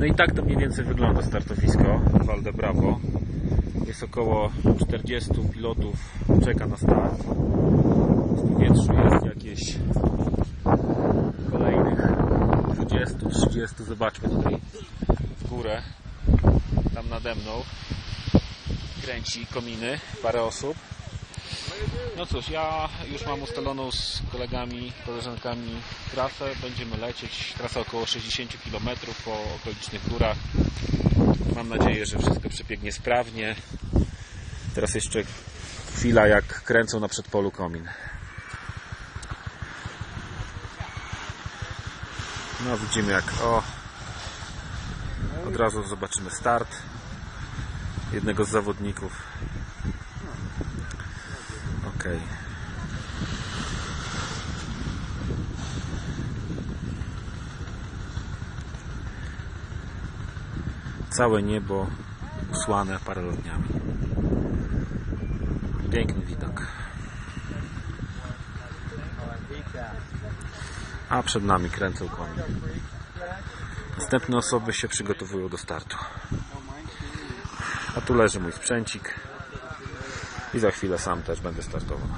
No i tak to mniej więcej wygląda startowisko Valde Bravo. Jest około 40 pilotów, czeka na start. W powietrzu jest jakieś kolejnych 20-30. Zobaczmy tutaj w górę. Tam nade mną kręci kominy parę osób. No cóż, ja już mam ustaloną z kolegami, koleżankami trasę. Będziemy lecieć. Trasa około 60 km po okolicznych górach. Mam nadzieję, że wszystko przebiegnie sprawnie. Teraz jeszcze chwila, jak kręcą na przedpolu komin. No widzimy jak o od razu zobaczymy start jednego z zawodników. Całe niebo usłane paralotniami. Piękny widok. A przed nami kręcą konie. Następne osoby się przygotowują do startu. A tu leży mój sprzęcik i za chwilę sam też będę startował.